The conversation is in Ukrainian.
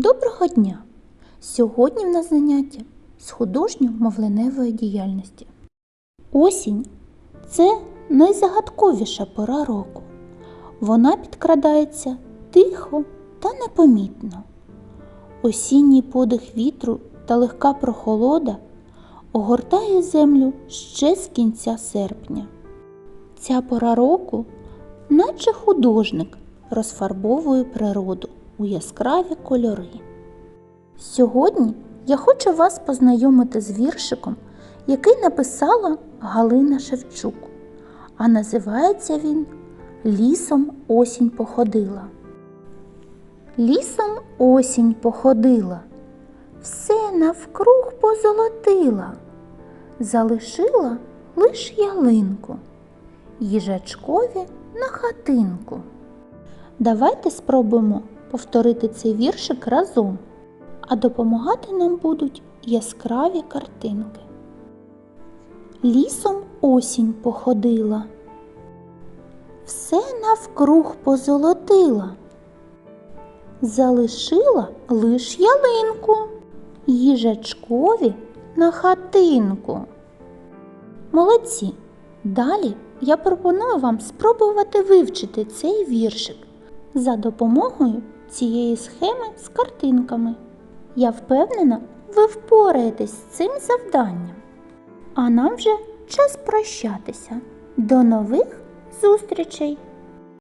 Доброго дня! Сьогодні в нас заняття з художньо-мовленевої діяльності. Осінь це найзагадковіша пора року. Вона підкрадається тихо та непомітно. Осінній подих вітру та легка прохолода огортає землю ще з кінця серпня. Ця пора року, наче художник, розфарбовує природу у яскраві кольори. Сьогодні я хочу вас познайомити з віршиком, який написала Галина Шевчук, а називається він Лісом осінь походила. Лісом осінь походила, все навкруг позолотила, залишила лиш ялинку, їжачкові на хатинку. Давайте спробуємо повторити цей віршик разом, а допомагати нам будуть яскраві картинки. Лісом осінь походила, все навкруг позолотила, залишила лиш ялинку, їжачкові на хатинку. Молодці! Далі я пропоную вам спробувати вивчити цей віршик за допомогою цієї схеми з картинками. Я впевнена, ви впораєтесь з цим завданням. А нам вже час прощатися. До нових зустрічей!